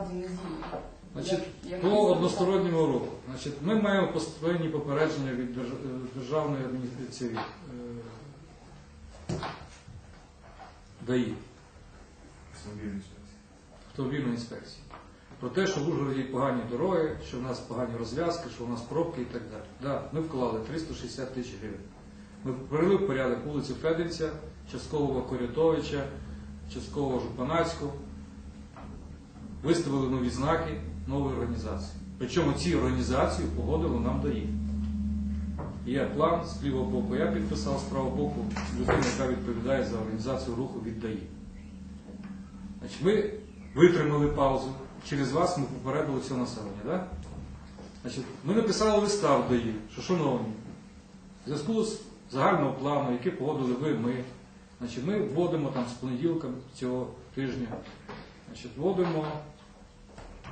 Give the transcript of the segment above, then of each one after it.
насправді не. Значить, по односторонньому руху. Значить, ми маємо постоянні попередження від е, державної адміністрації е, ДАІ, автомобільної інспекції. Про те, що в Ужгороді погані дороги, що в нас погані розв'язки, що в нас пробки і так далі. Да, ми вклали 360 тисяч гривень. Ми привели в порядок вулицю Феденця, часткового Корятовича, часткового Жупанацького, виставили нові знаки нової організації. Причому ці організації погодили нам ДАІ. Є план з лівого боку, я підписав, з правого боку людина, яка відповідає за організацію руху від ДАІ. Значить, ми витримали паузу. Через вас ми попередили це населення. Да? Значить, ми написали листа в ДАІ, що шановні, в зв'язку з загального плану, який погодили ви, ми, значить, ми вводимо там з понеділка цього тижня, значить, вводимо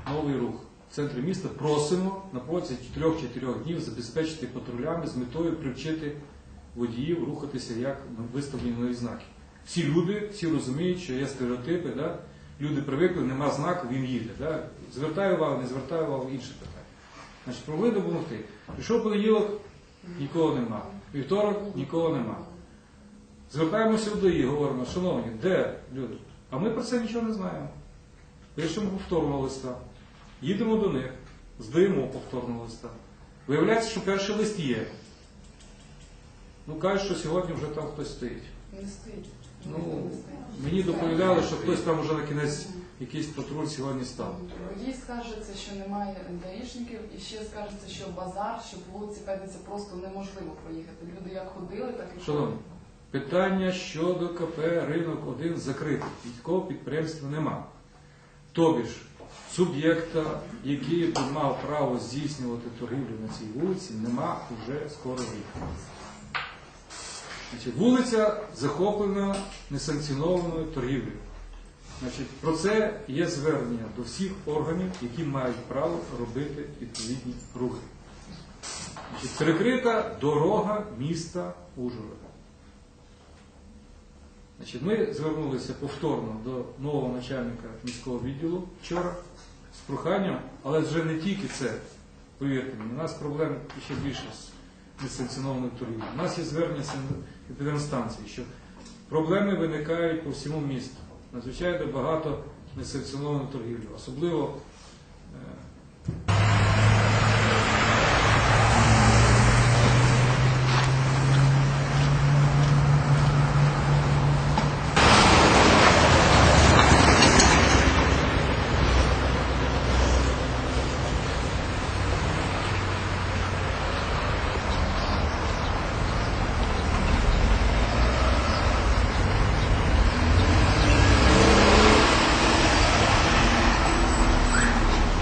новий рух. В центрі міста просимо на протязі 4-4 днів забезпечити патрулями з метою привчити водіїв рухатися як виставлені нові знаки. Всі люди, всі розуміють, що є стереотипи, да? люди привикли, нема знаку, він їде. Да? Звертаю увагу, не звертаю увагу, інше питання. Значить, провели допомогти. Прийшов понеділок, нікого нема. Вівторок нікого нема. Звертаємося до і говоримо, шановні, де люди? А ми про це нічого не знаємо. Пишемо повторного листа. Їдемо до них, здаємо повторного листа. Виявляється, що перший лист є. Ну, кажуть, що сьогодні вже там хтось стоїть. Не стоїть. Ну, мені доповідали, що хтось там вже на кінець якийсь патруль сьогодні став. Водій скаржиться, що немає даїшників, і ще скаржиться, що базар, що по вулиці Петниця просто неможливо проїхати. Люди як ходили, так і Шановні, питання щодо КП ринок 1 закритий. Такого підприємства нема. Тобі ж, суб'єкта, який б мав право здійснювати торгівлю на цій вулиці, нема вже скоро рік. Значить, вулиця захоплена несанкціонованою торгівлею. Значить, про це є звернення до всіх органів, які мають право робити відповідні рухи. Значить, перекрита дорога міста Ужгорода. Значить, ми звернулися повторно до нового начальника міського відділу вчора проханням, але вже не тільки це, повірте мені, у нас проблем ще більше з несанкціонованою торгівлею. У нас є звернення епідемстанції, що проблеми виникають по всьому місту. Надзвичайно багато несанкціонованої торгівлі, особливо